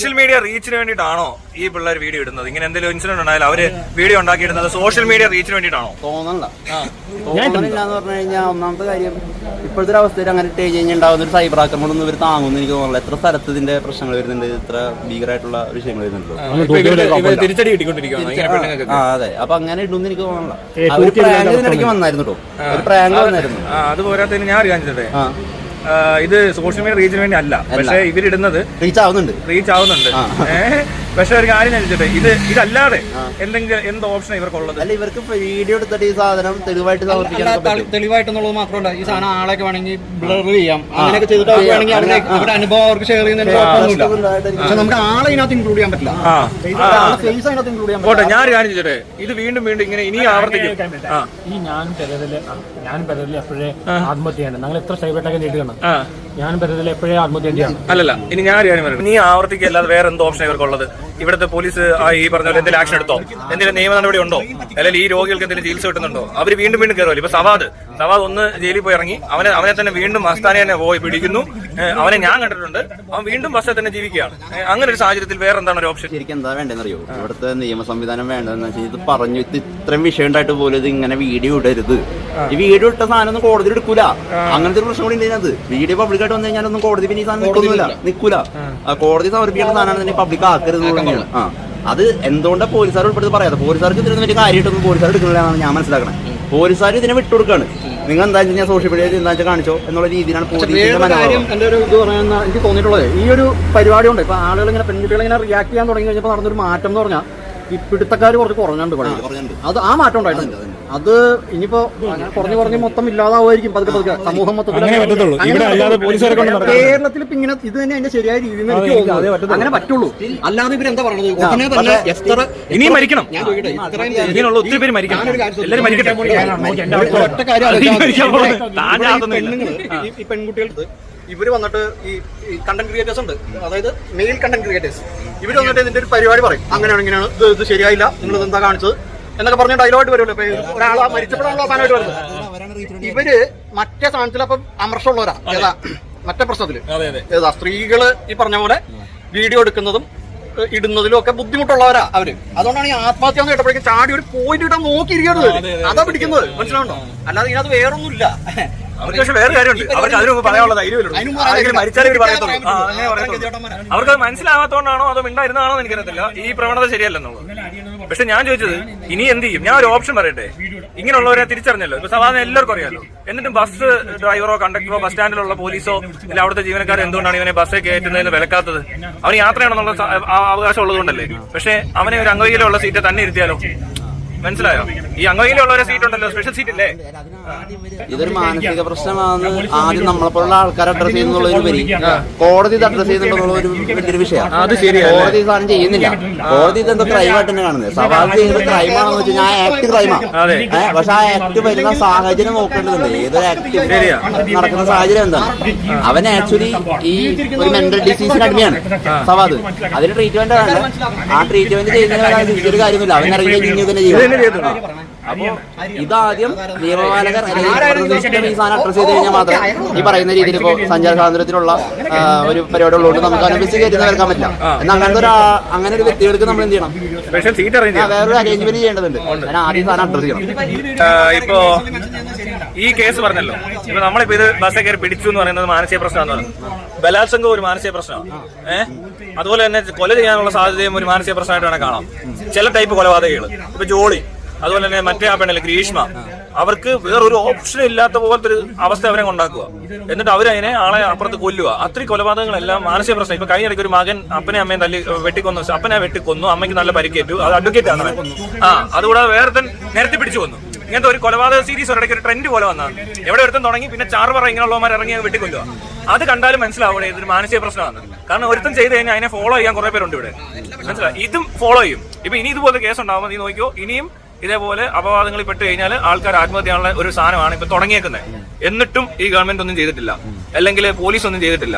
Social media റീച്ചിന് വേണ്ടിട്ടാണോ ഈ പിള്ളേർ video ഇടുന്നത്? ഇങ്ങനെ എന്തെങ്കിലും ഇൻസിഡന്റ് ഉണ്ടായാലും അവർ വീഡിയോ ഉണ്ടാക്കി ഇടുന്നത് സോഷ്യൽ മീഡിയ റീച്ചിന് വേണ്ടിയിട്ടാണോ? തോന്നണില്ല. തോന്നണില്ല എന്ന് പറഞ്ഞു കഴിഞ്ഞാൽ ഒന്നാമത്തെ കാര്യം ഇപ്പോഴത്തെ ഒരു അവസ്ഥയിൽ അങ്ങനെ ഇട്ട് കഴിഞ്ഞാൽ ഉണ്ടാവുന്ന ഒരു സൈബർ ആക്രമണം ഒന്നും ഇവർ താങ്ങുന്നു എനിക്ക് തോന്നുന്നില്ല എത്ര സ്ഥലത്ത് ഇതിന്റെ പ്രശ്നങ്ങൾ വരുന്നുണ്ട്? ഇത്ര ഭീകരമായിട്ടുള്ള വിഷയങ്ങൾ വരുന്നുണ്ട്. ആ അതെ. അപ്പൊ അങ്ങനെ ഇടുന്നു എനിക്ക് തോന്നണില്ല. ഒരു പ്രാങ്ക് ഇതിനിടയ്ക്ക് വന്നായിരുന്നു കേട്ടോ ഒരു പ്രാങ്ക് വന്നായിരുന്നു. അത് പോരാത്തതിന് ഞാൻ അറിയാൻ ആ. ഇത് സോഷ്യൽ മീഡിയ റീച്ചിന് വേണ്ടി അല്ല. പക്ഷേ ഇവരിടുന്നത് റീച്ച് ആവുന്നുണ്ട്. റീച്ച് ആവുന്നുണ്ട്. ഏഹ് പക്ഷെ ഒരു കാര്യം ചോദിച്ചിട്ട്? ഇത് ഇതല്ലാതെ എന്തെങ്കിലും എന്ത് ഓപ്ഷൻ ഇവർക്കുള്ളത്? അല്ല ഇവർക്ക് വീഡിയോ എടുത്തിട്ട് ഈ സാധനം തെളിവായിട്ട് സമർപ്പിക്കാനൊക്കെ തെളിവായിട്ട് തെളിവായിട്ടെന്നുള്ളത് മാത്രമല്ല. ഈ സാധനം ആളൊക്കെ വേണമെങ്കിൽ ബ്ലർ ചെയ്യാം. അങ്ങനെയൊക്കെ ചെയ്തിട്ട് അവർക്ക് വേണമെങ്കിൽ അവരുടെ അവരുടെ അനുഭവം അവർക്ക് ഷെയർ ചെയ്യുന്നതിന് കുഴപ്പമൊന്നുമില്ല. പക്ഷെ നമുക്ക് ആളെ ഇതിനകത്ത് ഇൻക്ലൂഡ് ചെയ്യാൻ പറ്റില്ല. ആ ആളെ ഫേസ് അതിനകത്ത് ഇൻക്ലൂഡ് ചെയ്യാൻ പറ്റില്ല. ഞാൻ കാര്യം ചോദിച്ചിട്ട്? ഇത് വീണ്ടും വീണ്ടും ഇങ്ങനെ ഇനി ആവർത്തിക്കും. ഈ ഞാൻ പെരതിൽ ഞാൻ പെരതിൽ എപ്പോഴേ ആത്മഹത്യ ചെയ്യണം ഞങ്ങൾ എത്ര സൈബർട്ടൊക്കെ ചെയ്തിട്ടാണ് ഞാൻ പെരതിൽ എപ്പോഴേ ആത്മഹത്യ ചെയ്യണം അല്ലല്ല ഇനി ഞാൻ കാര്യം നീ ആവർത്തിക്കല്ലാതെ വേറെ എന്തോ ഓപ്ഷൻ ഇവർക്കുള്ളത്? ഇവിടുത്തെ പോലീസ് ഈ പറഞ്ഞ പോലെ എന്തെങ്കിലും ആക്ഷൻ എടുത്തോ? എന്തെങ്കിലും നിയമ നടപടി ഉണ്ടോ? അല്ലെങ്കിൽ ഈ രോഗികൾക്ക് എന്തെങ്കിലും ചികിത്സ കിട്ടുന്നുണ്ടോ? അവർ വീണ്ടും വീണ്ടും കയറുമല്ലോ ഇപ്പൊ സവാദ് സവാദ് ഒന്ന് ജയിലിൽ പോയി ഇറങ്ങി. അവനെ അവനെ തന്നെ വീണ്ടും അസ്താനെ തന്നെ പോയി പിടിക്കുന്നു. അവനെ ഞാൻ കണ്ടിട്ടുണ്ട്. അവൻ വീണ്ടും ബസ്സിൽ തന്നെ ജീവിക്കുകയാണ്. അങ്ങനെ ഒരു സാഹചര്യത്തിൽ വേറെ എന്താണ് ഒരു ഓപ്ഷൻ? ശരിക്കും എന്താ വേണ്ടതെന്ന് അറിയോ ഇവിടുത്തെ നിയമ സംവിധാനം വേണ്ടതെന്ന് വെച്ചാൽ ഇത് പറഞ്ഞു ഇത് ഇത്രയും വിഷയം ഉണ്ടായിട്ട് പോലും ഇത് ഇങ്ങനെ വീഡിയോ ഇടരുത്. ഈ വീഡിയോ ഇട്ട സാധനം ഒന്നും കോടതിയിൽ എടുക്കൂല. അങ്ങനത്തെ ഒരു പ്രശ്നം കൂടി ഇതിനകത്ത് വീഡിയോ പബ്ലിക്കായിട്ട് വന്നു കഴിഞ്ഞാൽ ഒന്നും കോടതി പിന്നെ ഈ സാധനം നിൽക്കുന്നില്ല നിൽക്കൂല. ആ, കോടതി സമർപ്പിക്കേണ്ട സാധനമാണ് തന്നെ പബ്ലിക് ആക്കരുത് തന്നെയാണ് ആ. അത് എന്തുകൊണ്ടാണ് പോലീസുകാർ ഉൾപ്പെടുത്തി പറയാതെ പോലീസുകാർക്ക് ഇതിനൊന്നും വലിയ കാര്യമായിട്ടൊന്നും പോലീസുകാർ എടുക്കുന്നില്ല എന്നാണ് ഞാൻ മനസ്സിലാക്കണേ. പോലീസുകാർ ഇതിനെ വിട്ടുകൊടുക്കാണ്. നിങ്ങൾ എന്താ വെച്ചാൽ സോഷ്യൽ മീഡിയയിൽ എന്താ വെച്ചാൽ കാണിച്ചോ എന്നുള്ള രീതിയിലാണ് കാര്യം ഒരു ഇത് പറയാൻ എനിക്ക് തോന്നിയിട്ടുള്ളത് ഈ ഒരു പരിപാടി ഉണ്ട് ഇപ്പൊ ആളുകൾ ഇങ്ങനെ പെൺകുട്ടികൾ ഇങ്ങനെ റിയാക്ട് ചെയ്യാൻ തുടങ്ങി കഴിഞ്ഞപ്പോൾ നടന്നൊരു മാറ്റം എന്ന് പറഞ്ഞാൽ ഈ പിടുത്തക്കാർ കുറച്ച് കുറഞ്ഞുണ്ട്. അത് ആ മാറ്റം ഉണ്ടായിട്ടുണ്ട്. അത് ഇനിയിപ്പോ കുറഞ്ഞു കുറഞ്ഞ് മൊത്തം ഇല്ലാതാവുമായിരിക്കും പതുക്കെ പതുക്കെ. സമൂഹം മൊത്തത്തിൽ കേരളത്തിൽ ഇപ്പൊ ഇങ്ങനെ ഇത് തന്നെ അതിന്റെ ശരിയായ രീതിയിൽ അങ്ങനെ പറ്റുള്ളൂ. അല്ലാതെ ഇവരെന്താ പറഞ്ഞത് ഇതിനെ തന്നെ എത്ര ഇനിയും മരിക്കണം. ഞാൻ ചോദിക്കട്ടെ ഇത്രയും ഇങ്ങനെയുള്ള ഒത്തിരി പേര് മരിക്കണം. എല്ലാവരും മരിക്കട്ടെ. ഒറ്റ കാര്യം ഇനി ഈ പെൺകുട്ടികൾക്ക് ഇവർ വന്നിട്ട് ഈ കണ്ടന്റ് ക്രിയേറ്റേഴ്സ് ഉണ്ട്. അതായത് മെയിൽ കണ്ടന്റ് ക്രിയേറ്റേഴ്സ് ഇവർ വന്നിട്ട് ഇതിന്റെ ഒരു പരിപാടി പറയും. അങ്ങനെയാണ് ഇങ്ങനെയാണ്. ഇത് ഇത് ശരിയായില്ല. നിങ്ങൾ ഇത് എന്താ കാണിച്ചത്? എന്നൊക്കെ പറഞ്ഞ ഡയലോഗായിട്ട് വരുമല്ലോ ഇപ്പൊ ഒരാളാ മരിച്ചപ്പോഴാണല്ലോ അവസാനമായിട്ട് വരുന്നത്. ഇവർ മറ്റേ സാധനത്തിൽ അപ്പം അമർഷമുള്ളവരാ. ഏതാ? മറ്റേ പ്രശ്നത്തിൽ. അതെ അതെ. ഏതാ? സ്ത്രീകൾ ഈ പറഞ്ഞ പോലെ വീഡിയോ എടുക്കുന്നതും ഇടുന്നതിലും ഒക്കെ ബുദ്ധിമുട്ടുള്ളവരാ അവർ. അതുകൊണ്ടാണ് ഈ ആത്മഹത്യ എന്ന് കേട്ടപ്പോഴേക്കും ചാടി ഒരു പോയിന്റ് ഇട്ടാൻ നോക്കിയിരിക്കുന്നത്. അതാ പിടിക്കുന്നത്. മനസ്സിലാവുണ്ടോ അല്ലാതെ ഇതിനകത്ത് വേറൊന്നുമില്ല. അവർക്ക് പക്ഷെ വേറെ കാര്യമുണ്ട്. അവർക്ക് അതിനു മുമ്പ് പറയാനുള്ള ധൈര്യമില്ല അതിന് ആരെങ്കിലും മരിച്ചാലേ പറയത്തുള്ളൂ. അങ്ങനെ പറയത്തുള്ളൂ. അവർക്ക് അത് മിണ്ടായിരുന്നാണോ എന്ന് എനിക്കറിയത്തില്ല. ഈ പ്രവണത ശരിയല്ലെന്നുള്ളത് പക്ഷെ ഞാൻ ചോദിച്ചത് ഇനി എന്ത് ചെയ്യും? ഞാൻ ഒരു ഓപ്ഷൻ പറയട്ടെ? ഇങ്ങനെയുള്ളവരെ തിരിച്ചറിഞ്ഞല്ലോ. ഇപ്പൊ സാധാരണ എല്ലാവർക്കും അറിയാലോ. എന്നിട്ടും ബസ് ഡ്രൈവറോ കണ്ടക്ടറോ ബസ് സ്റ്റാൻഡിലുള്ള പോലീസോ ഇല്ല അവിടുത്തെ ജീവനക്കാർ എന്തുകൊണ്ടാണ് ഇവനെ ബസ്സിൽ കയറ്റുന്നതിന് വിലക്കാത്തത്? അവന് യാത്രയാണെന്നുള്ള ആ അവകാശം ഉള്ളതുകൊണ്ടല്ലേ പക്ഷെ അവനെ ഒരു അംഗവൈകല്യമുള്ള സീറ്റ് തന്നെ ഇരുത്തിയാലോ? മനസ്സിലായോ? ഈ അംഗവൈകല്യമുള്ളവരെ സീറ്റ് ഉണ്ടല്ലോ. സ്പെഷ്യൽ സീറ്റ് ഇല്ലേ? ഇതൊരു മാനസിക പ്രശ്നമാണെന്ന് ആദ്യം നമ്മളെപ്പോലുള്ള ആൾക്കാർ അഡ്രസ് ചെയ്യുന്നുള്ളതിലുപരി കോടതി ഇത് അഡ്രസ് ചെയ്യുന്നുണ്ടെന്നുള്ള ഒരു വലിയൊരു വിഷയമാണ്. കോടതി സാധനം ചെയ്യുന്നില്ല. കോടതി ഇതെന്തോ ക്രൈമായിട്ട് തന്നെ കാണുന്നത്. സവാൽ ചെയ്യുന്നത് ക്രൈമാണെന്ന് വെച്ച് കഴിഞ്ഞാൽ ആക്ട് ക്രൈമാണ് അതെ. പക്ഷെ ആ ആക്ട് വരുന്ന സാഹചര്യം നോക്കേണ്ടതുണ്ട്. ഏതൊരു ആക്ട്. നടക്കുന്ന സാഹചര്യം എന്താണ്? അവൻ ആക്ച്വലി ഈ ഒരു മെന്റൽ ഡിസീസിന് അടിമയാണ്. സവാദ് അതിന് ട്രീറ്റ്മെന്റ് വേണ്ട ആ ട്രീറ്റ്മെന്റ് ചെയ്യുന്നതിന് ഒരു കാര്യമില്ല. അവൻ ഇറങ്ങി കഴിഞ്ഞു തന്നെ ചെയ്യും. തന്നെ ചെയ്യത്തുള്ളൂ അപ്പോ ഇതാദ്യം നിയമപാലകർ ഈ സാധനം അഡ്രസ് ചെയ്ത് കഴിഞ്ഞാൽ മാത്രം ഈ പറയുന്ന രീതിയിൽ ഇപ്പോൾ സഞ്ചാര സ്വാതന്ത്ര്യത്തിലുള്ള ഒരു പരിപാടി ഉള്ളതുകൊണ്ട് നമുക്ക് അവനെ ബസ് കയറ്റി നിൽക്കാൻ പറ്റില്ല എന്നാൽ അങ്ങനത്തെ ഒരു അങ്ങനെ ഒരു വ്യക്തികൾക്ക് നമ്മൾ എന്ത് ചെയ്യണം വേറൊരു അറേഞ്ച്മെന്റ് ചെയ്യേണ്ടതുണ്ട് ഞാൻ ആദ്യം സാധനം അഡ്രസ് ചെയ്യണം ഇപ്പോ ഈ കേസ് പറഞ്ഞല്ലോ ഇപ്പൊ നമ്മളിപ്പോ ഇത് ബസ്സേ കയറി പിടിച്ചു എന്ന് പറയുന്നത് മാനസിക പ്രശ്നമാണ് ബലാത്സംഗം ഒരു മാനസിക പ്രശ്നമാണ് ഏഹ് അതുപോലെ തന്നെ കൊല ചെയ്യാനുള്ള സാധ്യതയും ഒരു മാനസിക പ്രശ്നമായിട്ട് വേണം കാണാം ചില ടൈപ്പ് കൊലപാതകങ്ങൾ ഇപ്പൊ ജോളി അതുപോലെ തന്നെ മറ്റേ ആ പെണ്ണല്ലേ ഗ്രീഷ്മ. അവർക്ക് വേറൊരു ഓപ്ഷൻ ഇല്ലാത്ത പോലത്തെ ഒരു അവസ്ഥ അവരെ ഉണ്ടാക്കുക എന്നിട്ട് അവരതിനെ ആളെ അപ്പുറത്ത് കൊല്ലുക. അത്രയും കൊലപാതകങ്ങളെല്ലാം മാനസിക പ്രശ്നം. ഇപ്പൊ കഴിഞ്ഞ ഇടയ്ക്ക് ഒരു മകൻ അപ്പനെ അമ്മയും തല്ലി വെട്ടിക്കൊന്നു. അപ്പനെ വെട്ടിക്കൊന്നു. അമ്മയ്ക്ക് നല്ല പരിക്കേറ്റു. അത് അഡ്വക്കേറ്റ് ആണ്. ആ അതുകൂടാതെ വേറെ നേരത്തെ പിടിച്ചു കൊന്നു. ഇങ്ങനത്തെ ഒരു കൊലപാതക സീരീസ് ഒരിടയ്ക്ക് ഒരു ട്രെൻഡ് പോലെ വന്നതാണ്. എവിടെ ഒരുത്തും തുടങ്ങി പിന്നെ ചാറുപറ ഇങ്ങനെയുള്ളവന്മാർ ഇറങ്ങി വെട്ടിക്കൊല്ലുക. അത് കണ്ടാലും മനസ്സിലാവണേ ഇതൊരു മാനസിക പ്രശ്നമാണ് കാരണം ഒരുത്തൻ ചെയ്ത് കഴിഞ്ഞാൽ അതിനെ ഫോളോ ചെയ്യാൻ കുറെ പേരുണ്ട് ഇവിടെ. മനസ്സിലായി ഇതും ഫോളോ ചെയ്യും. ഇപ്പൊ ഇനി ഇതുപോലെ കേസ് ഉണ്ടാവുമ്പോൾ നീ നോക്കിയോ ഇനിയും ഇതേപോലെ അപവാദങ്ങളിൽ പെട്ട് കഴിഞ്ഞാൽ ആൾക്കാർ ആത്മഹത്യ ചെയ്യാനുള്ള ഒരു സാധനമാണ് ഇപ്പൊ തുടങ്ങിയേക്കുന്നത്. എന്നിട്ടും ഈ ഗവൺമെന്റ് ഒന്നും ചെയ്തിട്ടില്ല. അല്ലെങ്കിൽ പോലീസ് ഒന്നും ചെയ്തിട്ടില്ല.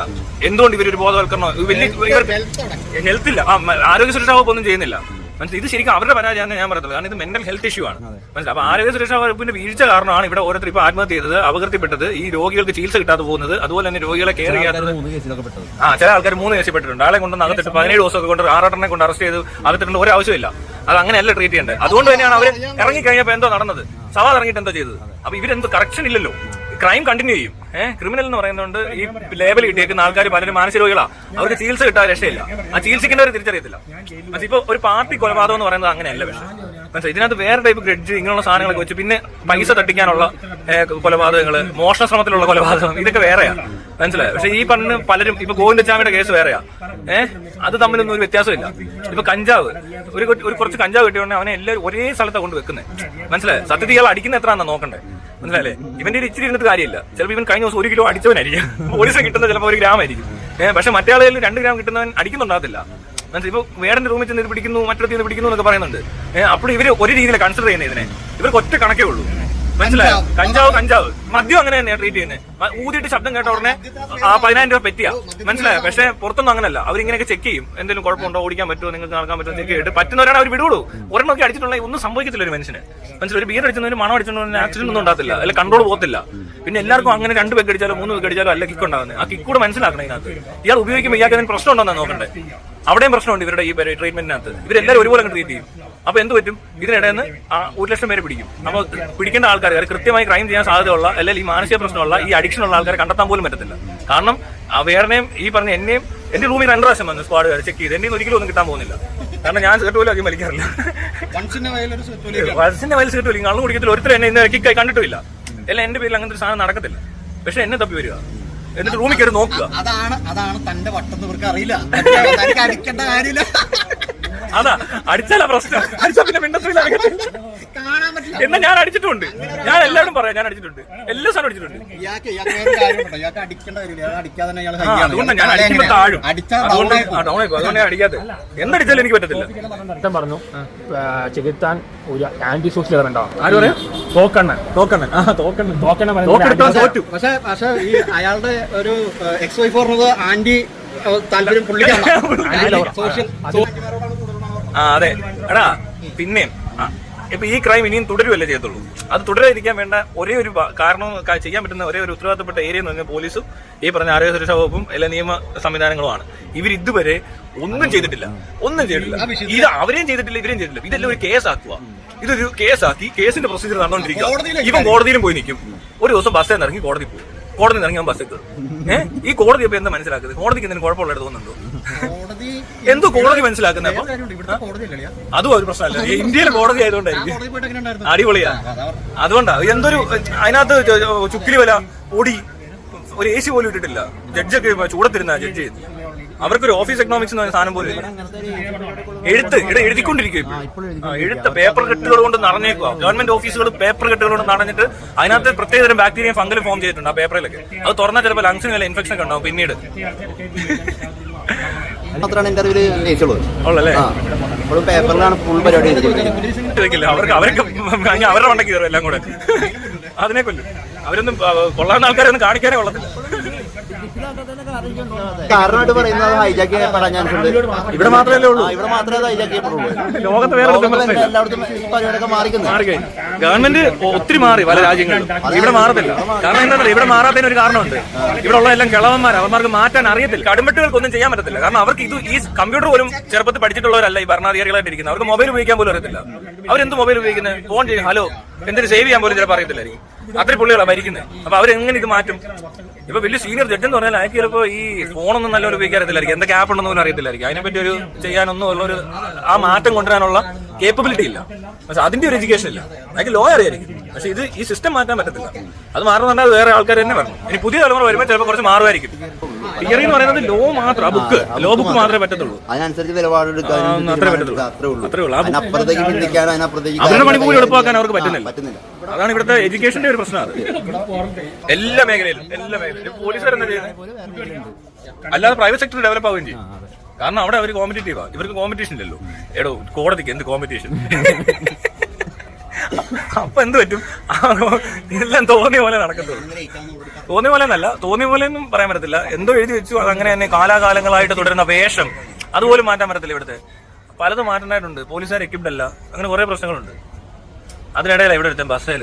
എന്തുകൊണ്ട് ഇവരൊരു ബോധവൽക്കരണം? വലിയ ഹെൽത്ത് ഇല്ല. ആരോഗ്യ സുരക്ഷാ വകുപ്പ് ഒന്നും ചെയ്യുന്നില്ല. മനസ്സിലായി? ഇത് ശരിക്കും അവരുടെ പരാജയമാണ് ഞാൻ പറഞ്ഞത് കാരണം ഇത് മെന്റൽ ഹെൽത്ത് ഇഷ്യൂ ആണ്. മനസ്സിലായി? അപ്പൊ ആരോഗ്യ സുരക്ഷാ വകുപ്പിന്റെ വീഴ്ച കാരണമാണ് ഇവിടെ ഓരോരുത്തർ ഇപ്പൊ ആത്മഹത്യ ചെയ്തത് അപകീർത്തിപ്പെട്ടത്. ഈ രോഗികൾക്ക് ചികിത്സ കിട്ടാതെ പോകുന്നത് അതുപോലെ തന്നെ രോഗികളെ കെയർ ചെയ്യാത്തത്. ആ ചില ആൾക്കാർ മൂന്ന് കേസിൽപ്പെട്ടിട്ടുണ്ട് ആളെ കൊണ്ടുവന്ന് അകത്തിട്ട് പതിനേഴ് ദിവസമൊക്കെ കൊണ്ട് ആറാട്ടനെ കൊണ്ട് അറസ്റ്റ് ചെയ്ത് അകത്തിട്ടുണ്ട് ഒരു ആവശ്യമില്ല. അത് അങ്ങനെയല്ല ട്രീറ്റ് ചെയ്യേണ്ടത്. അതുകൊണ്ട് തന്നെയാണ് അവർ ഇറങ്ങി കഴിഞ്ഞപ്പോൾ എന്തോ നടന്നത്. സവാദ് ഇറങ്ങിയിട്ട് എന്തോ ചെയ്തത്. അപ്പൊ ഇവരെന്ത് കറക്ഷൻ ഇല്ലല്ലോ. ക്രൈം കണ്ടിന്യൂ ചെയ്യും. ഏഹ് ക്രിമിനൽ എന്ന് പറയുന്നത് ഈ ലേബൽ കിട്ടിയേക്കുന്ന ആൾക്കാർ പലരും മാനസിക രോഗികളാണ് അവർക്ക് ചികിത്സ കിട്ടാൻ രക്ഷയില്ല. ആ ചികിത്സിക്കുന്നവർ തിരിച്ചറിയത്തില്ല. മനസ്സിൽ ഇപ്പൊ ഒരു പാർട്ടി കൊലപാതകം എന്ന് പറയുന്നത് അങ്ങനെയല്ല പക്ഷേ മനസ്സിലായി? ഇതിനകത്ത് വേറെ ടൈപ്പ് ഗ്രഡ്ജ് ഇങ്ങനെയുള്ള സാധനങ്ങളൊക്കെ വെച്ച് പിന്നെ പൈസ തട്ടിക്കാനുള്ള കൊലപാതകങ്ങൾ മോഷണ ശ്രമത്തിലുള്ള കൊലപാതകം ഇതൊക്കെ വേറെയാ. മനസ്സിലായോ? പക്ഷെ ഈ പറഞ്ഞ പലരും ഇപ്പൊ ഗോവിന്ദച്ചാമിയുടെ കേസ് വേറെയാ. ഏഹ് അത് തമ്മിലൊന്നും ഒരു വ്യത്യാസമില്ല. ഇപ്പൊ കഞ്ചാവ് ഒരു ഒരു കുറച്ച് കഞ്ചാവ് കിട്ടിയോണ്ട് അവനെ എല്ലാവരും ഒരേ സ്ഥലത്താണ് കൊണ്ട് വെക്കുന്നത് മനസ്സിലായോ? സത്യത്തിൽ ഇയാൾ അടിക്കുന്ന എത്രയാണെന്ന് നോക്കണ്ടേ? മനസ്സിലായില്ലേ? ഇവന്റെ ഒരു ഇച്ചിരി ഇരുന്നിട്ട് കാര്യമില്ല. ചിലപ്പോൾ ഇവൻ കഴിഞ്ഞ ദിവസം ഒരു കിലോ അടിച്ചവനായിരിക്കും. പോലീസിന് കിട്ടുന്ന ചിലപ്പോൾ ഒരു ഗ്രാം ആയിരിക്കും ഏഹ് പക്ഷെ മറ്റേ ആളുകളിൽ രണ്ട് ഗ്രാം കിട്ടുന്നവൻ അടിക്കുന്നുണ്ടാകത്തില്ല. മനസ്സിലായി? ഇപ്പൊ വേടന്റെ റൂമിൽ ചെന്ന് ഇത് പിടിക്കുന്നു മറ്റൊരു ഇത് പിടിക്കുന്നു എന്നൊക്കെ പറയുന്നുണ്ട്. അപ്പോൾ ഇവർ ഒരു രീതിയിൽ കൺസിഡർ ചെയ്യുന്നത് ഇതിനെ. ഇവർക്ക് ഒറ്റ കണക്കേ ഉള്ളൂ. മനസ്സിലായോ? കഞ്ചാവ് കഞ്ചാവ്. മദ്യം അങ്ങനെ തന്നെയാണ് ട്രീറ്റ് ചെയ്യുന്നത് ഊതിയിട്ട് ശബ്ദം കേട്ട ഉടനെ ആ പതിനായിരം രൂപ പറ്റിയ. മനസ്സിലായോ? പക്ഷെ പുറത്തൊന്നും അങ്ങനല്ല. അവരിങ്ങനെയൊക്കെ ചെക്ക് ചെയ്യും. എന്തെങ്കിലും കുഴപ്പമുണ്ടോ? ഓടിക്കാൻ പറ്റുമോ? നിങ്ങൾക്ക് നടക്കാൻ പറ്റുമോ? ചെക്ക് ചെയ്തിട്ട് പറ്റുന്നവരാണ് അവർ വിടുള്ളൂ. ഒരെണ്ണമൊക്കെ അടിച്ചിട്ടുള്ള ഒന്നും സംഭവിക്കത്തില്ല ഒരു മനുഷ്യന്. മനസ്സിലായി? ഒരു ബീർ ഒരു മണം അടിച്ചിട്ടുണ്ടെങ്കിൽ ആക്സിഡന്റ് ഒന്നും ഉണ്ടാകത്തില്ല. അല്ല കൺട്രോൾ പോകത്തില്ല. പിന്നെ എല്ലാവർക്കും അങ്ങനെ രണ്ട് പേക്ക് അടിച്ചാലോ മൂന്ന് പേക്ക് അടിച്ചാലോ അല്ല കിക്ക് ഉണ്ടാകുന്നത് ആ കിക്ക് കൂടെ മനസ്സിലാക്കണം ഇതിനകത്ത്. ഇയാൾ ഉപയോഗിക്കുമ്പോൾ ഇയാൾക്ക് അതിന് പ്രശ്നം ഉണ്ടോന്നാണ് നോക്കണ്ടേ? അവിടെയും പ്രശ്നമുണ്ട് ഇവരുടെ ഈ ട്രീറ്റ്മെന്റിനകത്ത് ഇവരെല്ലാവരും ഒരുപോലെ ട്രീറ്റ് ചെയ്യും. അപ്പൊ എന്ത് പറ്റും? ഇതിനിടയിൽ നിന്ന് ഒരു ലക്ഷം പേരെ പിടിക്കും. അപ്പൊ പിടിക്കേണ്ട ആൾക്കാർ കൃത്യമായി ക്രൈം ചെയ്യാൻ സാധ്യതയുള്ള അല്ലെങ്കിൽ ഈ മാനസിക പ്രശ്നമുള്ള ഈ അഡിക്ഷൻ ഉള്ള ആൾക്കാരെ കണ്ടെത്താൻ പോലും പറ്റത്തില്ല. കാരണം വേറെയും ഈ പറഞ്ഞ എന്നെയും എന്റെ റൂമിൽ രണ്ടു പ്രാവശ്യം വന്നു സ്ക്വാഡ് ചെക്ക് ചെയ്ത്. എന്നെ ഒരിക്കലും ഒന്നും കിട്ടാൻ പോകുന്നില്ല. കാരണം ഞാൻ സിഗരറ്റ് പോലും അധികം വലിക്കാറില്ല. വൺസിന്റെ വയസ്സിന്റെ വയസ്സ് കിട്ടില്ല കള്ളു കുടിക്കത്തില്ല. ഒരുത്തരും എന്നെ ഇന്ന് കിക്കായി കണ്ടിട്ടില്ല എല്ലാം എന്റെ പേരിൽ അങ്ങനത്തെ ഒരു സാധനം നടക്കത്തില്ല. പക്ഷെ എന്നെ തപ്പി വരിക. എന്നിട്ട് റൂമിൽ കയറി നോക്കുക. അതാണ് അതാണ് തന്റെ വട്ടം ഇവർക്ക് അറിയില്ല. അടിക്കേണ്ട കാര്യമില്ല. അതാ അടിച്ചാലാ പ്രശ്നം. അടിച്ചാ പിന്നെ മിണ്ടത്തില്ല എന്നാ ഞാൻ അടിച്ചിട്ടുണ്ട് ഞാൻ എല്ലാവരും പറയാം ഞാൻ അടിച്ചിട്ടുണ്ട്. എല്ലാ സാധനം അടിച്ചിട്ടുണ്ട്. അതുകൊണ്ട് ഞാൻ അടിക്കുമ്പോ താഴും. അതുകൊണ്ട് അടിക്കാതെ. എന്തടിച്ചാലും എനിക്ക് പറ്റത്തില്ല. അർത്ഥം പറഞ്ഞു ചെകുത്താൻ ഒരു ആന്റി സോഷ്യൽ എലമെന്റ് ആര് പറയാ? തോക്കണ്ണൻ. തോക്കണ്ണൻ. ആ തോക്കണ്ണൻ. തോക്കണ്ണൻ തോറ്റു. പക്ഷെ പക്ഷെ ഈ അയാളുടെ ഒരു എക്സ് വൈഫ് പറഞ്ഞത് ആന്റി താല്പര്യം പുള്ളിക്കാണ്. സോഷ്യൽ ആ അതെ. എടാ പിന്നെയും ഇപ്പൊ ഈ ക്രൈം ഇനിയും തുടരുമല്ലേ ചെയ്യത്തുള്ളൂ? അത് തുടരാതിരിക്കാൻ വേണ്ട ഒരേ ഒരു കാരണം ചെയ്യാൻ പറ്റുന്ന ഒരേ ഒരു ഉത്തരവാദിത്തപ്പെട്ട ഏരിയ എന്ന് പറഞ്ഞാൽ പോലീസും ഈ പറഞ്ഞ ആരോഗ്യ സുരക്ഷാ വകുപ്പും എല്ലാ നിയമ സംവിധാനങ്ങളുമാണ്. ഇവർ ഇതുവരെ ഒന്നും ചെയ്തിട്ടില്ല. ഒന്നും ചെയ്തിട്ടില്ല. ഇത് അവരെയും ചെയ്തിട്ടില്ല ഇവരെയും ചെയ്തിട്ടില്ല. ഇതെല്ലാം ഒരു കേസാക്കുക. ഇതൊരു കേസാക്കി കേസിന്റെ പ്രൊസീജിയർ നടന്നുകൊണ്ടിരിക്കുക. ഇവൻ കോടതിയിലും പോയി നിൽക്കും. ഒരു ദിവസം ബസ്സിൽ നിന്ന് ഇറങ്ങി കോടതി പോകും. കോടതി ഇറങ്ങി ബസ് ബസ്സിൽ കയറും ഏഹ് ഈ കോടതി ഇപ്പൊ എന്താ മനസ്സിലാക്കുന്നത്? കോടതിക്ക് എന്തെങ്കിലും കുഴപ്പമുള്ള തോന്നുന്നുണ്ടോ എന്തോ കോടതി മനസ്സിലാക്കുന്നത് അല്ലേ അതും ഒരു പ്രശ്നമല്ല. ഇന്ത്യയിൽ കോടതി ആയതുകൊണ്ടായിരിക്കും അടിപൊളിയാ. അതുകൊണ്ടാ എന്തൊരു അതിനകത്ത് ചുക്കിലി വല പൊടി ഒരു എ സി പോലും ഇട്ടിട്ടില്ല. ജഡ്ജൊക്കെ ചൂടത്തിരുന്ന ജഡ്ജ് അവർക്കൊരു ഓഫീസ് എക്കണോമിക്സ് എന്ന് പറഞ്ഞ സാധനം പോലും. എഴുത്ത് ഇവിടെ എഴുതിക്കൊണ്ടിരിക്കും എഴുത്ത് പേപ്പർ കെട്ടുകൾ കൊണ്ട് നിറഞ്ഞേക്കുക ഗവൺമെന്റ് ഓഫീസുകൾ പേപ്പർ കെട്ടുകൾ കൊണ്ട് നടന്നിട്ട് അതിനകത്ത് പ്രത്യേക തരം ബാക്ടീരിയ ഫംഗൽ ഫോം ചെയ്തിട്ടുണ്ട് ആ പേപ്പറിലൊക്കെ അത് തുറന്നാൽ ചിലപ്പോൾ ലങ്സിന് വല്ല ഇൻഫെക്ഷൻ ഒക്കെ ഉണ്ടാവും പിന്നീട്. മാത്രമാണ് ഇപ്പോഴും പേപ്പറിലാണ് ഫുൾ പരിപാടി അവർക്ക് അവരൊക്കെ അവരുടെ കയറും എല്ലാം കൂടെ. അതിനെ കൊല്ലും. അവരൊന്നും കൊള്ളാൻ കൊള്ളാവുന്ന ആൾക്കാരൊന്നും കാണിക്കാനേ കൊള്ളത്തില്ല. കാരണമായിട്ട് പറയുന്നത് ഹൈജാക്ക് ചെയ്യപ്പെടാൻ ചാൻസ് ഉണ്ട്. ഇവിടെ മാത്രമല്ലേ ഉള്ളൂ ഇവിടെ മാത്രമേ അത് ഹൈജാക്ക് ചെയ്യപ്പെടുള്ളൂ ലോകത്ത് വേറെ എല്ലായിടത്തും പരിപാടിയൊക്കെ ഗവൺമെന്റ് ഒത്തിരി മാറി പല രാജ്യങ്ങളിലും. ഇവിടെ മാറത്തില്ല. കാരണം എന്താ ഇവിടെ മാറാത്തതിന് ഒരു കാരണമുണ്ട്. ഇവിടെ ഉള്ള എല്ലാം കിളവന്മാർ അവന്മാർക്ക് മാറ്റാൻ അറിയത്തില്ല. കടുംപെട്ടുകൾക്കൊന്നും ചെയ്യാൻ പറ്റത്തില്ല. കാരണം അവർക്ക് ഇത് ഈ കമ്പ്യൂട്ടർ പോലും ചെറുപ്പത്തിൽ പഠിച്ചിട്ടുള്ളവരല്ല ഈ ഭരണാധികാരികളായിട്ട് ഇരിക്കുന്നത് അവർക്ക് മൊബൈൽ ഉപയോഗിക്കാൻ പോലും അറിയത്തില്ല. അവരെന്ത് മൊബൈൽ ഉപയോഗിക്കുന്നത്? ഫോൺ ചെയ്യും. ഹലോ എന്തിനു സേവ് ചെയ്യാൻ പോലും ചിലപ്പോൾ അറിയത്തില്ലായിരിക്കും. അത്ര പുള്ളികളാണ് ഭരിക്കുന്നത് അപ്പൊ അവരെങ്ങനെ ഇത് മാറ്റും? ഇപ്പൊ വലിയ സീനിയർ ജഡ്ജ് എന്ന് പറഞ്ഞാൽ അയാൾക്ക് ചിലപ്പോൾ ഈ ഫോണൊന്നും നല്ലപോലെ ഉപയോഗിക്കാൻ അറിയത്തില്ലായിരിക്കും എന്തൊക്കെ ആപ്പ് ഉണ്ടെന്ന് പോലും അറിയത്തില്ലായിരിക്കും. അതിനെപ്പറ്റി ഒരു ചെയ്യാനൊന്നും ഉള്ള ഒരു ആ മാറ്റം കൊണ്ടുവരാനുള്ള കേപ്പബിലിറ്റി ഇല്ല. പക്ഷെ അതിന്റെ ഒരു എഡ്യൂക്കേഷൻ ഇല്ല. അയാൾക്ക് ലോ അറിയായിരിക്കും. പക്ഷെ ഇത് ഈ സിസ്റ്റം മാറ്റാൻ പറ്റത്തില്ല. അത് മാറുന്നുണ്ടെങ്കിൽ വേറെ ആൾക്കാർ തന്നെ വരണം. ഇനി പുതിയ തലമുറ വരുമ്പോൾ ചിലപ്പോൾ കുറച്ച് മാറുമായിരിക്കും. തിയറി എന്ന് പറയുന്നത് ലോ മാത്രം ആ ബുക്ക് ലോ ബുക്ക് മാത്രമേ പറ്റത്തുള്ളൂ. അതിനനുസരിച്ച് നിലപാടെടുക്കാൻ അത്രേ പറ്റത്തുള്ളൂ. അത്രേ ഉള്ളൂ. അവരുടെ പണി പോലും എളുപ്പമാക്കാൻ അവർക്ക് പറ്റുന്നില്ല. പറ്റുന്നില്ല. അതാണ് ഇവിടുത്തെ എഡ്യൂക്കേഷന്റെ ഒരു പ്രശ്നം എല്ലാ മേഖലയിലും എല്ലാ മേഖലയിലും. പോലീസ് അല്ലാതെ പ്രൈവറ്റ് സെക്ടർ ഡെവലപ്പ് ആവുകയും ചെയ്യും. കാരണം അവിടെ അവർ കോമ്പറ്റേറ്റീവാ ഇവർക്ക് കോമ്പറ്റീഷൻ ഇല്ലല്ലോ. എടോ കോടതിക്ക് എന്ത് കോമ്പറ്റീഷൻ അപ്പൊ എന്ത് പറ്റും? ഇതെല്ലാം തോന്നിയ പോലെ നടക്കത്തുള്ളൂ. തോന്നിയ പോലെ എന്നല്ല തോന്നിയ പോലെ ഒന്നും പറയാൻ പറ്റത്തില്ല. എന്തോ എഴുതി വെച്ചു അത് അങ്ങനെ തന്നെ കാലാകാലങ്ങളായിട്ട് തുടരുന്ന വേഷം. അതുപോലും മാറ്റാൻ പറ്റത്തില്ല ഇവിടുത്തെ. പലതും മാറ്റാനായിട്ടുണ്ട്. പോലീസുകാർ എക്യുപ്ഡ് അല്ല. അങ്ങനെ കുറെ പ്രശ്നങ്ങളുണ്ട്. അതിനിടയിലാണ് ഇവിടെ എടുത്ത ബസ്സേൽ.